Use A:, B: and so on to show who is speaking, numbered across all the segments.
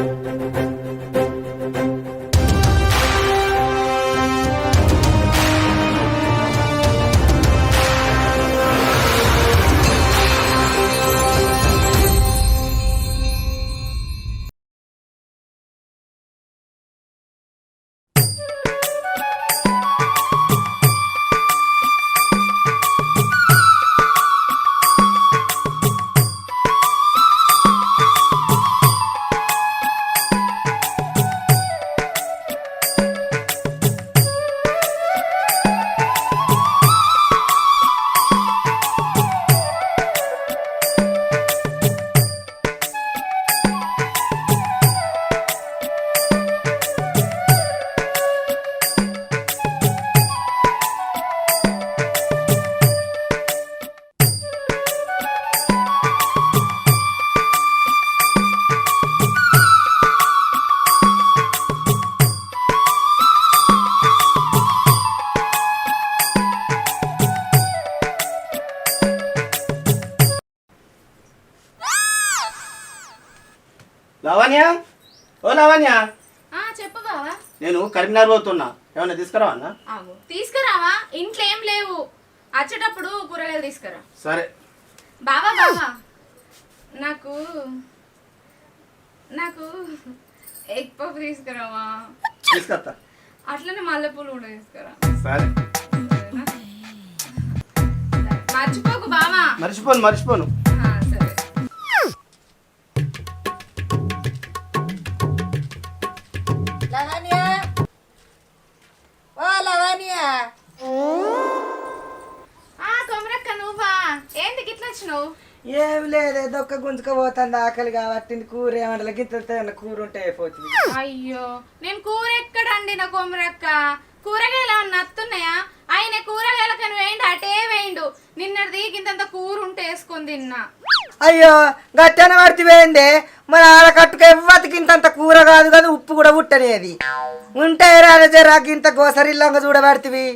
A: thank you Lavanya? ఓ లావణ్య.
B: ఆ చెప్పు బావా.
A: నేను కరీంనగర్ పోతున్నా. ఏమన్నా తీసుకురావా అన్న?
B: ఆగు. తీసుకురావా? ఇంట్లో ఏం లేవు. వచ్చేటప్పుడు కూరగాయలు తీసుకురా.
A: సరే.
B: బావా బావా. నాకు నాకు ఎగ్ పప్పు తీసుకురావా.
A: తీసుకొస్తా.
B: అట్లనే మల్లెపూలు కూడా తీసుకురా.
A: సరే?
B: మర్చిపోకు బావా.
A: మర్చిపోను మర్చిపోను.
B: వచ్చినావు?
C: ఏం లేదు దొక్క గుంజుకపోతుంది ఆకలి కాబట్టి కూర ఏమన్నా గింత కూర ఉంటే అయిపోతుంది.
B: అయ్యో నేను కూర ఎక్కడండి నా కొమరక్క? కూరగాయలు ఏమన్నా నత్తున్నాయా ఆయన కూరగాయలకు వేయండి అటే వేయండు. నిన్నటిది ఇంతంత కూర ఉంటే వేసుకొని తిన్నా.
C: అయ్యో గట్టన పడితే వేయండి. మన ఆడకట్టుకు ఎవ్వతికి ఇంతంత కూర కాదు కదా ఉప్పు కూడా పుట్టనేది. ఉంటే రాజరా ఇంత గోసరిల్లంగా చూడబడితివి.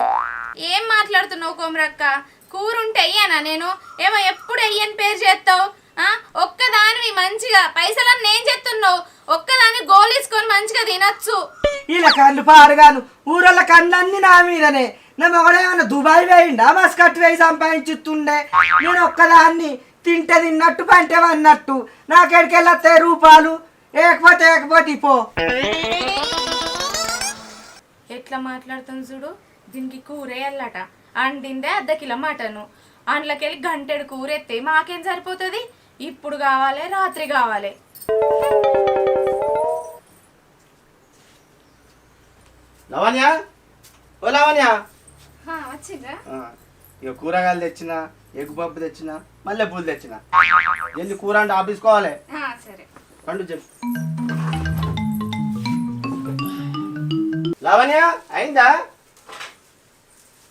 B: ఏం మాట్లాడుతున్నావు కొమరక్క? కూర ఉంటే అయ్యానా నేను? ఏమో ఎప్పుడు అయ్యని పేరు చేస్తావు? ఆ? ఒక్కదానివి మంచిగా. పైసలన్నీ ఏం చేస్తున్నావు. ఒక్కదాని గోలీసుకొని మంచిగా తినచ్చు.
C: ఇలా కళ్ళు పాడుగాను ఊరల్ల కళ్ళన్నీ నా మీదనే. నా మొగడేమన్నా దుబాయ్ వేయిండా మస్కట్ వేయి సంపాదించుతుండే. నేను ఒక్కదాన్ని తింటే తిన్నట్టు పంటే అన్నట్టు నాకెడికి వెళ్ళొస్తాయి రూపాయలు ఏకపోతే ఏకపోతే పో
B: ఎట్లా మాట్లాడుతుంది చూడు? దీనికి కూర అండిందే అర్ధ కిలో మటను. అందులోకెళ్ళి గంటెడు కూర ఎత్తే మాకేం సరిపోతుంది? ఇప్పుడు కావాలి రాత్రి కావాలి.
A: లావణ్య? ఓ లావణ్య. ఇక కూరగాయలు తెచ్చిన ఎగ్గు పప్పు తెచ్చిన మళ్ళీ పూలు తెచ్చిన. ఎన్ని కూర అంటే ఆపేసుకోవాలి
B: సరే.
A: పండు చెప్పు. లావణ్య అయిందా?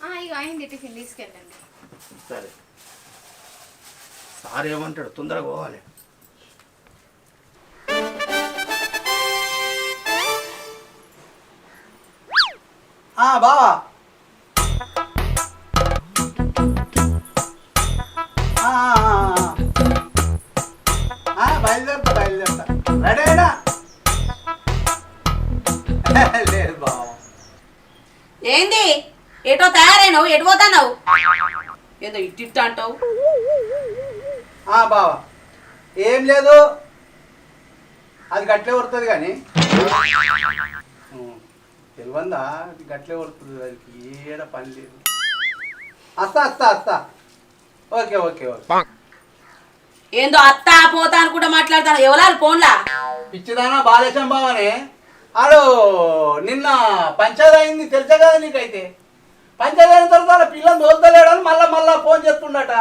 B: ఆ, ఇగో అయింది టిఫిన్ తీసుకెళ్ళండి.
A: సరే. సార్ ఏమంటాడు? తొందరగా పోవాలి. ఆ, బావా. బయలుదేరుతా బయలుదేరుతా. రెడీనా లేదు బావా.
D: ఏంది? ఎటో తయారైనావు? ఎటు పోతున్నావు? ఏదో ఇట్టిట్ట అంటావు?
A: ఆ బావా. ఏం లేదు. అది గట్లే కొడుతుంది కానీ. తెలివందా? అది గట్లే కొడుతుంది. దానికి ఏడ పని లేదు. వస్తా వస్తా వస్తా ఓకే ఓకే ఓకే.
D: ఏందో అత్త పోతా అనుకుంటా మాట్లాడతాను. ఎవరాలు ఫోన్లా?
A: పిచ్చిదానా బాలేశం బావనే. ఆడు నిన్న పంచాయతీ అయింది. తెలుసా కదా నీకైతే? పంచాయతీ అయిన తర్వాత వాళ్ళ పిల్లని తోలుతలేడని మళ్ళా మళ్ళా ఫోన్ చేస్తుండట.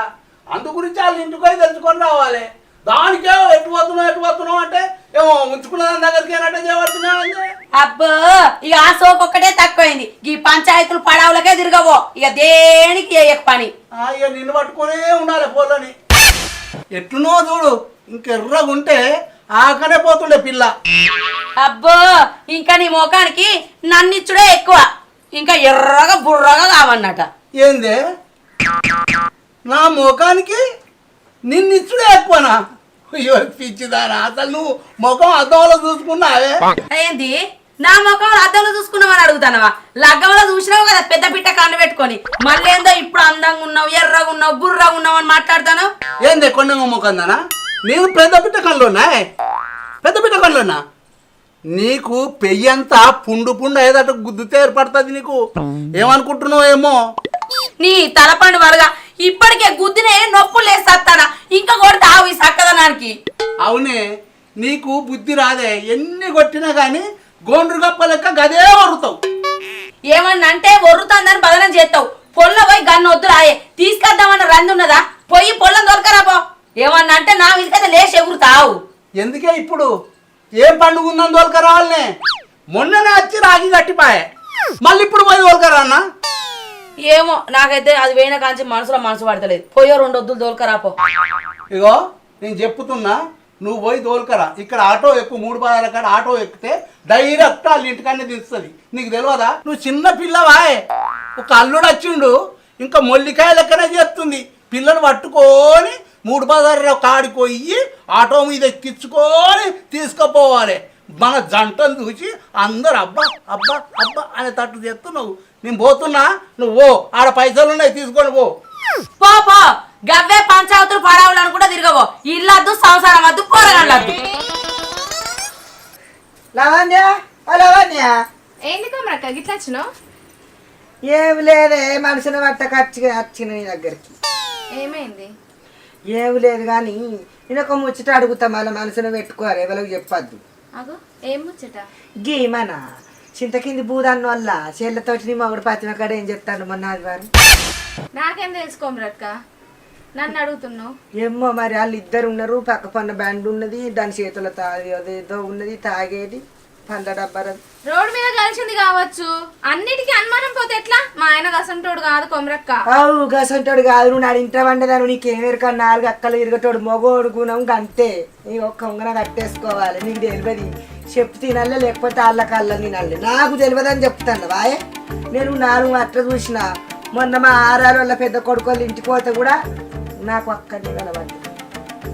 A: అందు గురించి వాళ్ళ ఇంటికి తెలుసుకొని రావాలి. దానికే ఎటు పోతున్నావు ఎటు పోతున్నావు అంటే ఏమో ఉంచుకున్న దాని దగ్గరికి ఏనంటే చేయబడుతున్నావు
D: అబ్బో ఇక ఆ సోకు ఒక్కటే తక్కువైంది. ఈ పంచాయతీలు పడవలకే తిరగవో. ఇక దేనికి చేయక పని?
A: ఆ, ఇక నిన్ను పట్టుకునే ఉండాలి పోలని. ఎట్లునో చూడు ఇంకెర్రగా ఉంటే ఆకనే పోతుండే పిల్ల.
D: అబ్బో ఇంకా నీ ముఖానికి నన్నిచ్చుడే ఎక్కువ. ఇంకా ఎర్రగా బుర్రగా కావన్నట.
A: ఏందే? నా ముఖానికి నిన్నిచ్చుడే ఎక్కువనా? అయ్యో పిచ్చిదానా అసలు నువ్వు ముఖం అద్దంలో చూసుకున్నావే?
D: ఏంది? నా ముఖం అద్దంలో చూసుకున్నావని అడుగుతానవా? లగ్గంలో చూసినావు కదా పెద్ద పిట్ట కన్ను పెట్టుకొని. మళ్ళీ ఏందో ఇప్పుడు అందంగా ఉన్నావు ఎర్రగా ఉన్నావు బుర్రగా ఉన్నావు అని మాట్లాడతాను?
A: ఏంది కొండ ముఖందానా నీకు పెద్ద పిట్ట కళ్ళున్నా పెద్ద పిట్ట కళ్ళున్నా నీకు పెయ్యంతా పుండు పుండు ఏదట గుద్దుతే ఏర్పడుతుంది నీకు. ఏమనుకుంటున్నావు ఏమో?
D: నీ తలపండు వరగా ఇప్పటికే గుద్దినే నొప్పులు లేస్తానా ఇంకా కొడితే ఆవు ఈ సక్కదనానికి.
A: అవునే నీకు బుద్ధి రాదే. ఎన్ని కొట్టినా కానీ గోండ్రు గప్ప లెక్క గదే వరుతావు
D: ఏమన్నా అంటే ఒర్రుతుందని బదనం చేస్తావు. పొల్ల పోయి గన్ను వద్దు రాయే. తీసుకొద్దామన్న రంది ఉన్నదా? పోయి పొల్లం దొరకరా పో. ఏమన్నా అంటే నా మీదకైతే లేచి ఎగురుతావు.
A: ఎందుకే ఇప్పుడు? ఏం పండుగ ఉందని తోలుక రావాలనే మొన్ననే వచ్చి రాగి కట్టిపాయే. మళ్ళీ ఇప్పుడు పోయి తోలుకరా అన్న?
D: ఏమో నాకైతే అది వేయిన కాంచి మనసులో మనసు పడతలేదు. పోయో రెండు వద్దులు దొరకరా పో.
A: ఇగో నేను చెప్తున్నా నువ్వు పోయి తోలుకరా. ఇక్కడ ఆటో ఎక్కువ మూడు పదాల కాడ ఆటో ఎక్కితే డైరెక్ట్ వాళ్ళ ఇంటికన్నా దిస్తుంది నీకు తెలియదా నువ్వు చిన్న పిల్లవాయే. ఒక అల్లుడు వచ్చిండు ఇంకా మొల్లికాయ లెక్కనే చేస్తుంది. పిల్లను పట్టుకొని మూడు పదాల కాడికి పోయి ఆటో మీద ఎక్కించుకొని తీసుకుపోవాలి. మన జంటను చూసి అందరు అబ్బా అబ్బా అబ్బా అనే తట్టు చేస్తున్నావు. నేను పోతున్నా నువ్వు ఆడ పైసలు ఉన్నాయి తీసుకొని పో.
D: పో పో. గవ్వే పంచావతులు పడావులు అనుకుంటా తిరగబో. ఇల్లద్దు సంసారం వద్దు పోరగాళ్ళద్దు
C: లవణ్య
B: ఏంది కొమరక్క గిట్లా వచ్చినావు?
C: ఏం లేదే మనిషిని పట్ట ఖర్చు వచ్చిన నీ దగ్గరికి.
B: ఏమైంది?
C: ఏం లేదు కానీ నేను ఒక ముచ్చట అడుగుతా మళ్ళీ మనసును పెట్టుకోవాలి ఎవరికి చెప్పద్దు.
B: అగో ఏం ముచ్చట?
C: గీ మన చింతకింది బూదాన్ని వల్ల చేళ్ళతోటి నీ మగుడు పత్తిమ కాడ ఏం చెప్తాను మొన్న ఆదివారం?
B: నాకేం తెలుసుకోమరక్క నన్ను అడుగుతున్నావు.
C: ఏమో మరి వాళ్ళు ఇద్దరు ఉన్నారు పక్క పన్న బ్యాండ్ ఉన్నది దాని చేతుల తాగి అదేదో ఉన్నది తాగేది. పండ్ల డబ్బర
B: రోడ్డు మీద కలిసింది కావచ్చు. అన్నిటికీ అనుమానం పోతే ఎట్లా? మా ఆయన కసంటోడు కాదు కొమరక్క.
C: అవు గసంటోడు కాదు నువ్వు నాడు ఇంట వండదాను నీకేమెరక నాలుగు అక్కలు ఇరగటోడు మగోడు గుణం గంతే. నీ ఒక్క ఉంగరం కట్టేసుకోవాలి నీకు తెలియదు చెప్పు తినాలే లేకపోతే వాళ్ళ కళ్ళ తినాలి. నాకు తెలియదు అని చెప్తాను వాయే నేను నాలుగు అట్ల చూసిన. మొన్న మా ఆరాలు వాళ్ళ పెద్ద కొడుకు వాళ్ళ ఇంటికి పోతే కూడా నాకు అక్కడిని కనబడి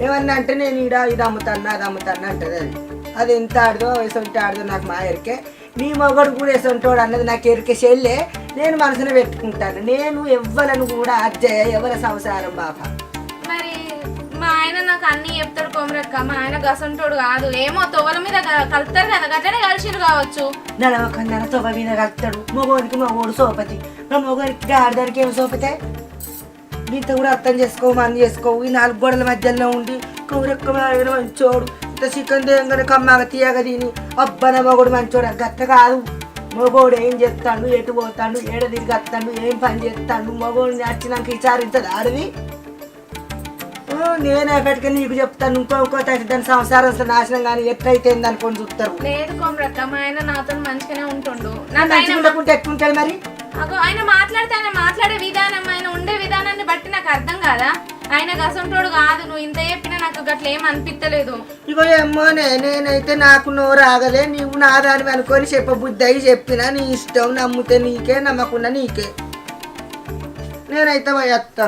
C: ఏమన్నా అంటే నేను ఈడ ఇది అమ్ముతాను అది అమ్ముతాను అంటది అది. అది ఎంత ఆడదో ఎసొంటి ఆడదో నాకు మా ఎరికే. నీ మొగడు కూడా ఎసొంటోడు అన్నది నాకు ఎరికే చెల్లే. నేను మనసులో పెట్టుకుంటాను. నేను ఎవ్వలను కూడా అజ్జయ ఎవరి సంసారం బాబా.
B: మరి మా ఆయన నాకు అన్ని చెప్తాడు కొమరక్క మా ఆయన గసంటోడు కాదు. ఏమో తొవల మీద కలుపుతారు కదా గట్లనే కలిసిరు కావచ్చు.
C: నడవకన్నా తొగ మీద కలుపుతాడు. మగోనికి మగోడు సోపతి. నా మొగోనికి గాడిదానికి ఏం సోపతే? ఇంత కూడా అర్థం చేసుకోవు మంది చేసుకోవు ఈ నాలుగు గోడల మధ్యలో ఉండి కౌరెక్క ఆయన మంచోడు ఇంత చికెన్ దేంగన కమ్మగా తీయగా తిని అబ్బన మగోడు మంచోడు గట్ట కాదు మగోడు ఏం చేస్తాడు ఎటు పోతాడు ఏడ తిరిగి వస్తాడు ఏం పని చేస్తాడు మగోడు నచ్చినాక విచారించదు ఆడది ఆ, నేనే పెట్టుకుని నీకు చెప్తాను ఇంకో ఇంకో దాని సంసారం అసలు నాశనం కానీ ఎట్లయితే అనుకొని చూస్తారు
B: లేదు కొమరక్క మా ఆయన నాతో మంచిగానే ఉంటుండు
C: ఉండకుంటే ఎట్లుంటాడు మరి
B: అగో ఆయన మాట్లాడితే ఆయన మాట్లాడే విధానం ఆయన ఉండే విధానాన్ని బట్టి నాకు అర్థం కాదా? ఆయన గసంటోడు కాదు నువ్వు ఇంత చెప్పినా నాకు గట్ల ఏం అనిపించలేదు
C: ఇగో ఏమోనే నేనైతే నాకు నోరు ఆగలే నీవు నా దాని అనుకొని చెప్పబుద్ధి అయి చెప్పినా నీ ఇష్టం నమ్మితే నీకే నమ్మకుండా నీకే. నేనైతే పోయేస్తా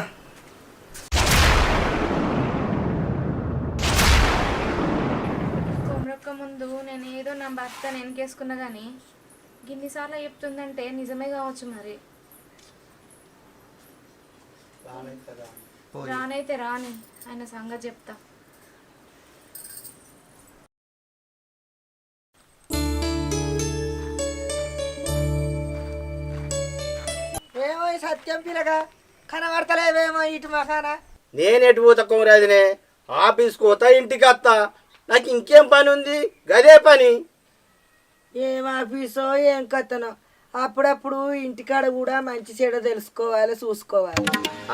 B: ముందు నేను ఏదో నా భర్త వెనకేసుకున్నా కానీ గిన్నిసార్లు చెప్తుందంటే నిజమే కావచ్చు మరి. రానైతే రాని ఆయన సంగతి చెప్తా.
C: ఏమో సత్యం పిల్లగా కనబడతలేవేమో ఇటు మకానా
E: నేను ఎటు పోతా కుమరాజునే? ఆఫీస్కి పోతా ఇంటికి వస్తా. నాకు ఇంకేం పని ఉంది గదే పని.
C: ఏం ఆఫీసో ఏం కథనో అప్పుడప్పుడు ఇంటికాడ కూడా మంచి చెడు తెలుసుకోవాలి చూసుకోవాలి.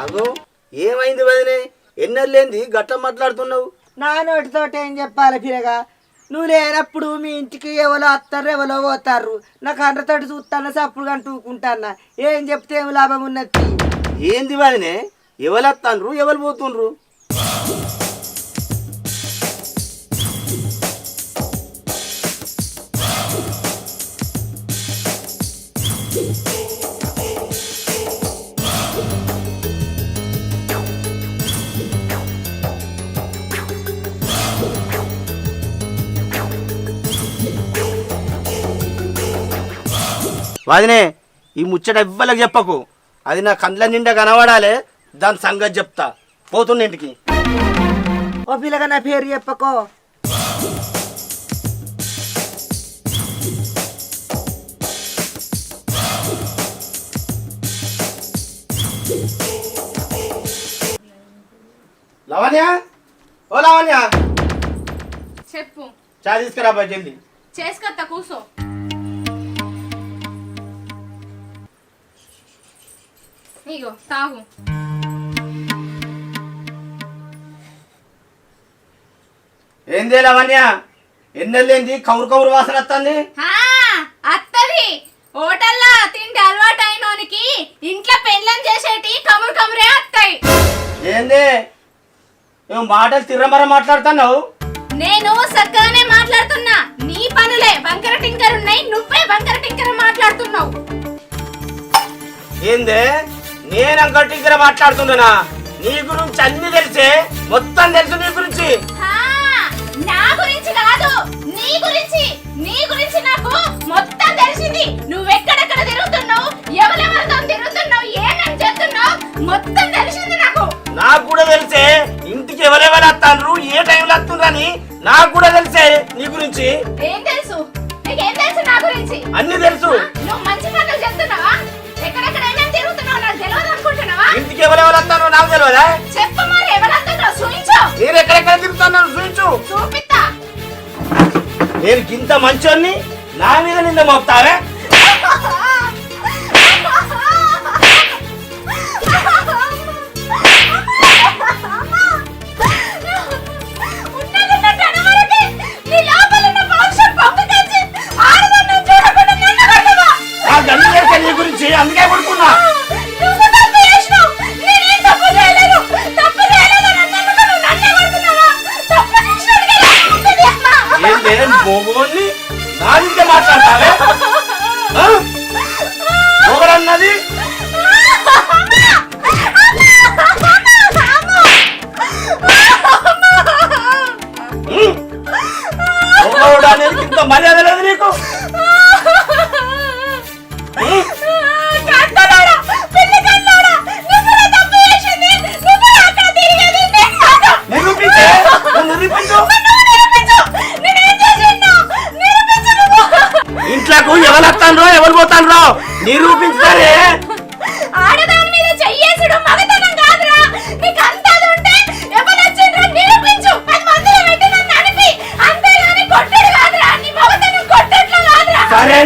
E: అగో ఏమైంది వదినే? ఎన్నెళ్ళేంది గట్ల మాట్లాడుతున్నావు.
C: నా నోటితోటి ఏం చెప్పాలి పిల్లగా నువ్వు లేనప్పుడు మీ ఇంటికి ఎవరో వస్తారు ఎవరో పోతారు. నాకు అండ్రతోటి చూస్తాను సప్పుడు కంటూకుంటానా ఏం చెప్తే ఏం లాభం ఉన్నది?
E: ఏంది వదినే? ఎవరు వస్తాండ్రు? ఎవరు పోతుండ్రు?
B: వదినే ఈ ముచ్చట ఎవ్వలకు చెప్పకు. అది నా కండ్ల నిండా కనబడాలి దాని సంగతి చెప్తా. పోతున్న ఇంటికి.
C: ఓ పిల్లగా నా పేరు చెప్పకో.
B: లవణ్య? ఓ లవణ్య.
E: చెప్పు.
B: చా తీసుకురా జల్దీ.
E: చేసుకొత్త కూసో. ఇగో తాగు
B: ఏంది లవణ్య? ఎన్నెళ్ళేంది కౌరు కౌరు వాసన వస్తుంది
E: ఆ, అత్తది. హోటల్లో తిండి అలవాటు అయినోనికి ఇంట్లో పెళ్ళం చేసేటి కమురు కమురే అత్తాయి.
B: ఏంది? ఏం మాటలు తిర్రమర మాట్లాడుతున్నావు?
E: నేను చక్కగానే మాట్లాడుతున్నా. నీ పనులే బంకర టింకర్ ఉన్నాయి నువ్వే బంకర టింకర్ మాట్లాడుతున్నావు.
B: ఏందే? నేను అంకటింకర మాట్లాడుతున్నానా నీ గురించి అన్ని తెలిసే మొత్తం తెలుసు. మంచోన్ని నా మీద నింద మోపుతావే?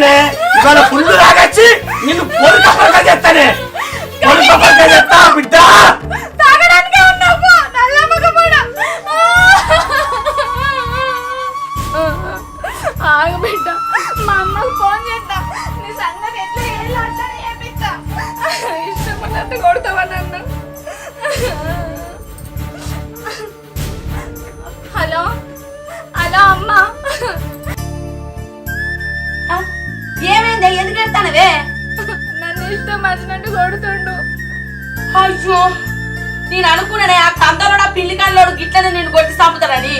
B: చేస్తానే ఇవాళ ఫుల్ తాగచ్చి నిన్ను పొరుక పొరక చేస్తానే. పొరుక పొరక చేస్తా బిడ్డా.
D: ఎందుకు ఎడతానవే
E: నన్ను ఇష్టం వచ్చినట్టు కొడుతుండు.
D: అయ్యో నేను అనుకున్నానే ఆ కందలోడు ఆ పిల్లి కల్లోడు గిట్లనే నేను కొట్టి చంపుతారని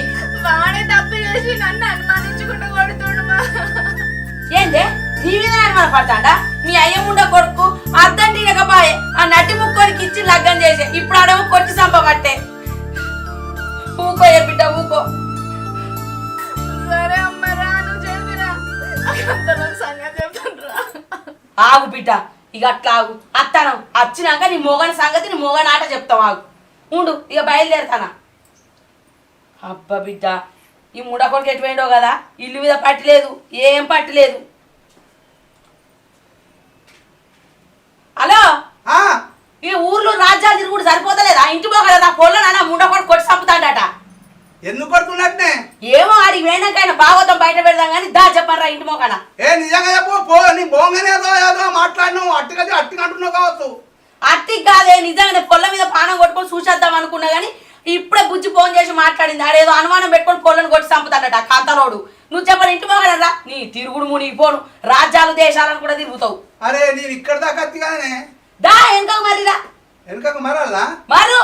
E: వాడే తప్పు చేసి నన్ను అనుమానించుకుంటూ కొడుతుండు మా.
D: ఏందే? నీ మీద అనుమాన పడతాడా? మీ అయ్య ఉండ కొడుకు అద్దం తినకపాయే ఆ నటి ముక్కోనికి ఇచ్చి లగ్గం చేసే ఇప్పుడు ఆడేమో కొట్టి చంపబట్టే. ఊకో ఏ బిడ్డ ఊకో.
E: సరే అమ్మ రా నువ్వు అంతలో సంగతి
D: ఆగు బిడ్డ ఇక అట్లా ఆగు. అత్తాను వచ్చినాక నీ మోగని సంగతి నీ మోగని ఆట చెప్తాం ఆగు. ఉండు ఇక బయలుదేరుతానా? అబ్బా బిడ్డ ఈ ముడ కొడుకు ఎటు పోయిండో కదా ఇల్లు మీద పట్టలేదు ఏం పట్టలేదు హలో?
A: ఆ,
D: ఈ ఊర్లో రాజ్యాలు తిరుగుడు సరిపోతలేదా? ఇంటి పోగలదా పొల్ల నాన్న ముండ కొడుకు కొట్టి చంపుతాడట.
A: ఎందుకు పడుతున్నట్నే
D: ఏమో ఆడికి పోయినాకైనా భాగవతం బయట పెడదాం కానీ దా చెప్పరా ఇంటి మోకన.
A: ఏ నిజంగా చెప్పు పో నీ బోంగనే ఏదో ఏదో మాట్లాడినావు అట్టుకది అట్టుగా అంటున్నావు కావచ్చు.
D: అట్టికి కాదే నిజంగానే పొల్ల మీద పానం కొట్టుకొని చూసేద్దాం అనుకున్నా కానీ ఇప్పుడే బుజ్జి ఫోన్ చేసి మాట్లాడింది. ఆడేదో అనుమానం పెట్టుకొని పొల్లను కొట్టి చంపుతాడట కాంతలోడు. నువ్వు చెప్పని ఇంటి మోగనరా నీ తిరుగుడు మునిగిపోను రాజ్యాలు దేశాలను కూడా తిరుగుతావు.
A: అరే నేను ఇక్కడ దాకా అత్తి కదనే.
D: దా వెనక మరిరా
A: వెనుకకు మరల్లా
D: మారు.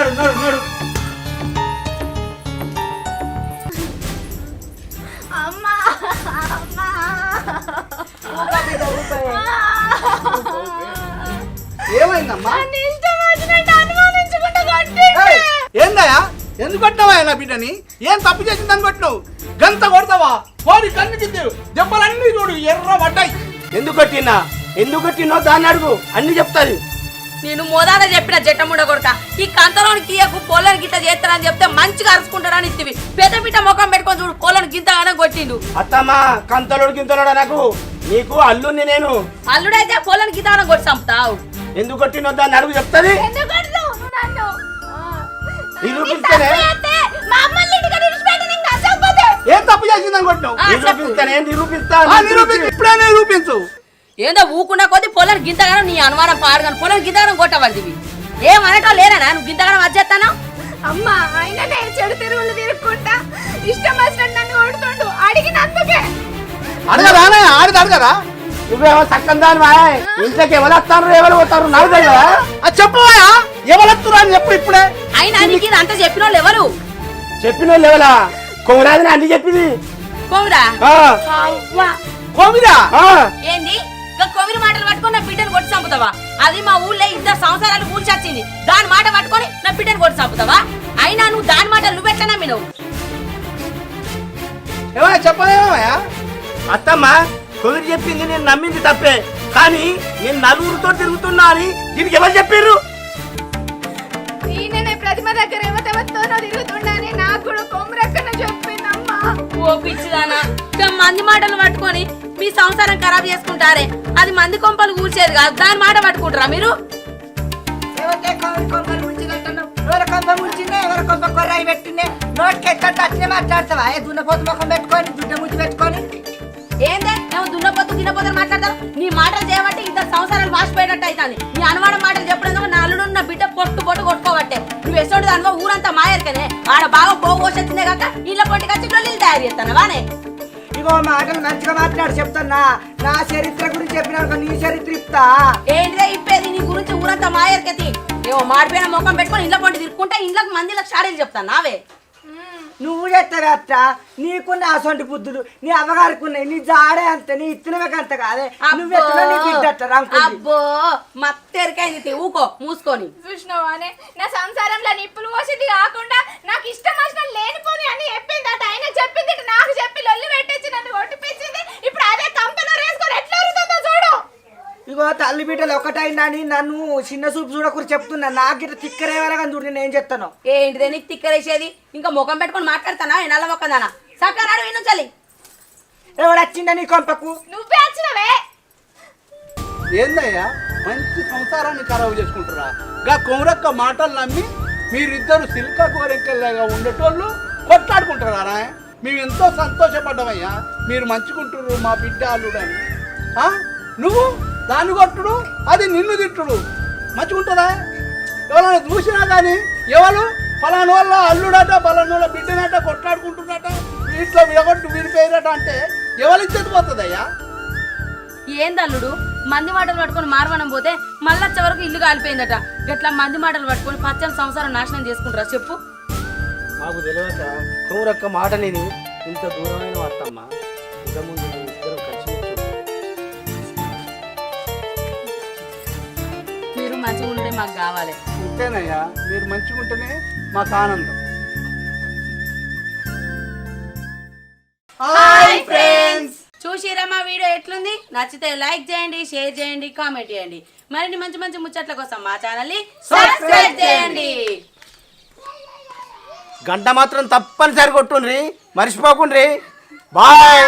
B: నడు నడు నడు అమ్మా
A: ఏమైందమ్మా? ఏందయా ఎందుకు కొట్టినావా ఇలా బిడ్డని? ఏం తప్పు చేసిందని కొట్టినావు? గంత కొడతావా? వాడి కన్ను దిద్దారు. దెబ్బలన్నీ చూడు ఎర్ర పడ్డాయి
E: ఎందుకు కొట్టినా? ఎందుకు కొట్టినో దాన్ని అడుగు. అన్ని చెప్తాను
D: నేను మోదాగా చెప్పిన జట్టముండ కొడక. ఈ కంతలోని కీయకు పోలను గిట్ట చేస్తానని చెప్తే మంచిగా అరుచుకుంటాడని ఇత్తివి పెద్ద పిట్ట ముఖం పెట్టుకొని చూడు పోలను గింతగానే కొట్టిండు.
E: అత్తమ్మా కంతలోడు గింతలోడా నాకు? నీకు అల్లుంది నేను.
D: అల్లుడైతే పోలను గింతగానే కొట్టి చంపుతావు.
E: ఎందుకు కొట్టినో దాన్ని అడుగు చెప్తాది?
A: ఏం తప్పు చేసిందని కొట్టినావు.
E: నిరూపిస్తానే నిరూపిస్తా
A: ఆ, నిరూపించు ఇప్పుడే నిరూపించు
D: ఏందో ఊకున్న కొద్ది పొలం గింతగానం నీ అనుమానం పాడుగాను పొలం గింతగానం కొట్టవలదివి ఏమనటో లేరా నువ్వు గింతగానం వచ్చేస్తాను
B: అమ్మా ఆయన నేను చెడు తిరుగులు తిరుక్కుంటా ఇష్టం వచ్చినట్టు నన్ను కొడుతుండు. అడిగినందుకే
A: అడగరా ఆడిది అడగరా?
E: నువ్వేమో చక్కని దాని ఇంట్లోకి ఎవరు వస్తారు ఎవరు పోతారు నాకు తెలియదా?
A: అది చెప్పవా ఎవరెత్తురా అని చెప్పు ఇప్పుడే.
D: అయినా నీకు ఇది అంతా చెప్పిన వాళ్ళు ఎవరు?
E: చెప్పిన లేవలా కొమరాజని అన్ని చెప్పింది.
D: కోమిరా.
A: కోమిరా?
E: ఆ,
D: ఏంది? ఇంకా కోమిరి మాటలు పట్టుకొని నా బిడ్డను కొట్టి చంపుతావా? అది మా ఊళ్ళో ఇద్దరు సంవత్సరాలు కూల్చొచ్చింది. దాని మాట పట్టుకొని నా బిడ్డను కొట్టి చంపుతావా? అయినా నువ్వు దాని మాట నువ్వెట్లా నమ్మినవు
A: ఏమయ్యా చెప్పలేమయ్యా
E: అత్తమ్మ కొమిరి చెప్పింది నేను నమ్మింది తప్పే. కానీ నేను నలుగురితో తిరుగుతున్నా అని దీనికి ఎవరు చెప్పారు
B: ప్రతిమ దగ్గర ఎవతెవతోనో తిరుగుతుండని నాకు కూడా చెప్పిందమ్మా
D: ఓ పిచ్చిదానా. ఇంకా మంది మాటలు పట్టుకొని మీ సంసారం ఖరాబ్ చేసుకుంటారే. అది మంది కొంపలు కూర్చేది కాదు. దాని మాట పట్టుకుంటారా మీరు?
C: ఎవరికే కొ- ఎవరి కొంప ముంచిందే ఎవరి కొంప కొర్రాయి పెట్టిందే? నోటికి ఎత్తంటే అట్లే మాట్లాడతావా? ఏ దున్నపోతు ముఖం పెట్టుకొని దుడ్డ ముచ్చి పెట్టుకొని?
D: ఏందే? దున్నపోతు గిన్నపోతు మాట్లాడతావు? నీ మాటలు చేయబట్టి ఇద్దరు సంవత్సరాలు వాసిపోయేటట్టు అవుతుంది నీ అనుమానం మాటలు చెప్పడం నా అల్లుడు నా బిడ్డ పొట్టు పొట్టు కొట్టుకోబట్టే. నువ్వు ఎసోడు దానివో ఊరంతా మాయరికనే. ఆడ బాగా పోగు వచ్చిందే కాక ఇళ్ళ పొట్టి కచ్చి లొల్లిలు తయారు చేస్తాను? వానే.
C: ఇగో మాటలు మంచిగా మాట్లాడు చెప్తానా నా చరిత్ర గురించి చెప్పినాక నీ చరిత్ర ఇస్తా
D: ఏంటిదే ఇప్పేది? నీ గురించి ఊరంతా మాయరికతి. ఏమో మాడిపోయిన ముఖం పెట్టుకొని ఇళ్ళ పొట్టి తిరుక్కుంటే ఇంట్లోకి మందిలకు షాడీలు చెప్తాను నావే.
C: నువ్వు అత్త. నీకున్న అసొంటి బుద్ధులు నీ ఉన్నాయి నీ జాడే అంతే నీ ఇత్తనమే అంత కాదే. నువ్వు నీ.
D: అబ్బో మత్తెరికైంది ఊకో మూసుకొని.
B: చూసినావానే? నా సంసారంలో నిప్పులు పోసింది కాకుండా నాకు ఇష్టం వచ్చిన లేనిపోని అని చెప్పిందట ఆయన చెప్పింది నాకు చెప్పి లొల్లి పెట్టించి నన్ను కొట్టిపించింది ఇప్పుడు అదే కంపెనీ వేసుకొని ఎట్లా
C: ఇగో తల్లి బిడ్డలు ఒకటైందని నన్ను చిన్న చూపు చూడకూరి చెప్తున్నా. నాకు ఇట్లా తిక్కరేవారా కానీ చూడు నేను ఏం చెప్తాను.
D: ఏంటిదే నీకు తిక్కరేసేది? ఇంకా ముఖం పెట్టుకొని మాట్లాడతానా? ఏ నల్ల మొక్కదానా సక్కనాడు వినుంచాలి
C: ఎవడు వచ్చిందా నీ కొంపకు?
B: నువ్వే వచ్చినవే.
A: ఏందయ్యా? మంచి సంసారాన్ని ఖరాబు చేసుకుంటారా. గా కొమరక్క మాటలు నమ్మి మీరిద్దరు సిల్క కోరికల్లాగా ఉండేటోళ్ళు కొట్లాడుకుంటారా? మేము ఎంతో సంతోషపడ్డామయ్యా. మీరు మంచుకుంటున్నారు మా బిడ్డ అల్లుడని. ఆ? నువ్వు? దాన్ని కొట్టుడు అది నిన్ను తిట్టుడు. మంచుకుంటుందా ఎవరైనా చూసినా కానీ ఎవరు? ఫలానా వాళ్ళ అల్లుడట ఫలానా వాళ్ళ బిడ్డనట కొట్లాడుకుంటున్నట వీటిలో విడగొట్టు విడిపోయినట అంటే ఎవరిచ్చేది పోతుందయ్యా?
D: ఏందల్లుడు మంది మాటలు పట్టుకొని మారవనం పోతే మళ్ళొచ్చ వరకు ఇల్లు కాలిపోయిందట. గట్లా మంది మాటలు పట్టుకొని పచ్చని సంసారం నాశనం చేసుకుంటారా చెప్పు.
E: మాకు తెలియక కొమరక్క మాట నేను ఇంత దూరమైన అత్తమ్మ ఇంత ముందు
D: మీరు మంచిగా ఉండే మాకు కావాలి.
A: ఉంటేనయ్యా మీరు మంచిగుంటేనే మాకు ఆనందం. హాయ్ ఫ్రెండ్స్
D: చూసిరా మా వీడియో ఎట్లుంది? నచ్చితే లైక్ చేయండి షేర్ చేయండి కామెంట్ చేయండి. మరిన్ని మంచి మంచి ముచ్చట్ల కోసం మా ఛానల్ని సబ్స్క్రైబ్ చేయండి.
E: గంట మాత్రం తప్పనిసరి కొట్టుండ్రి మర్చిపోకుండ్రి. Bye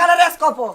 C: colour వేసుకోపో.